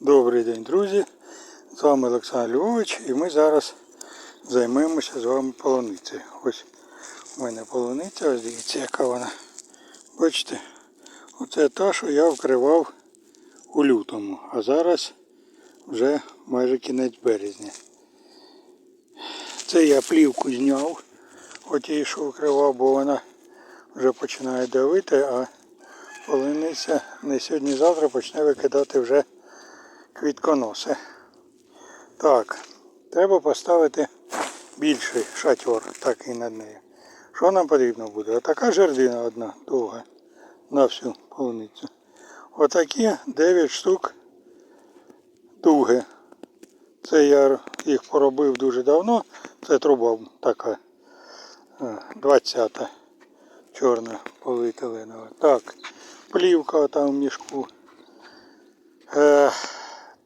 Добрий день, друзі! З вами Олександр Львович і ми зараз займемося з вами полуницею. Ось у мене полуниця, ось дивіться, яка вона. Бачите, оце та, що я вкривав у лютому, а зараз вже майже кінець березня. Це я плівку зняв, отій, що вкривав, бо вона вже починає давити, а полуниця не сьогодні-завтра почне викидати вже квітконоси. Так, треба поставити більший шатер, такий над нею. Що нам потрібно буде? Отака жердина одна довга на всю полуницю. Отакі 9 штук дуги. Це я їх поробив дуже давно. Це труба така 20-та чорна поліетиленова. Так, плівка там в мішку.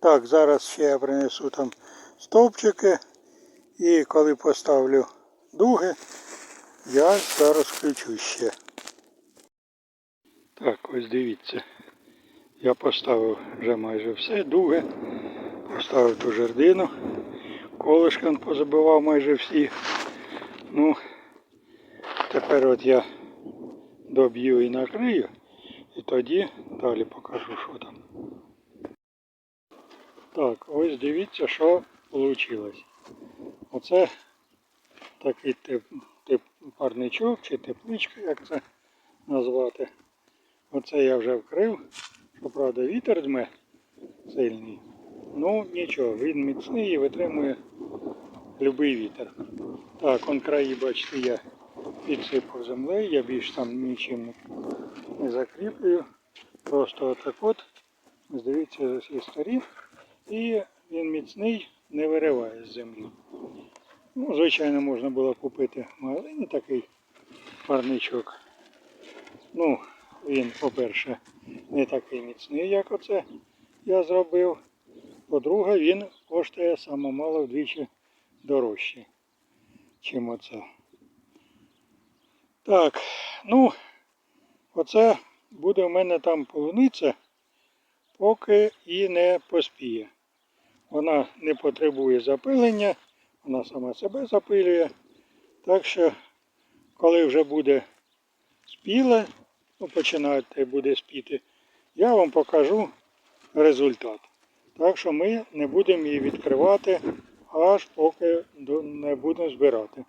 Так, зараз ще я принесу там стовпчики. І коли поставлю дуги, я зараз включу ще. Так, ось дивіться. Я поставив вже майже все, дуги. Поставив ту жердину. Колишкан позабивав майже всі. Ну, тепер от я доб'ю і накрию. І тоді далі покажу, що там. Так, ось дивіться, що вийшло. Оце такий тип, тип парничок чи тепличка, як це назвати. Оце я вже вкрив. Щоправда, вітер дме сильний. Ну нічого, він міцний і витримує будь-який вітер. Так, он краї, бачите, я підсипав землею, я більш там нічим не закріплюю. Просто отак от, дивіться з усіх сторін. І він міцний, не вириває з землі. Ну, звичайно, можна було купити в магазині такий парничок. Ну, він, по-перше, не такий міцний, як оце я зробив. По-друге, він коштує саме мало вдвічі дорожче, чим оце. Так, ну, оце буде в мене там полуниця, поки і не поспіє. Вона не потребує запилення, вона сама себе запилює. Так що, коли вже буде спіле, ну починати буде спіти, я вам покажу результат. Так що ми не будемо її відкривати, аж поки не будемо збирати.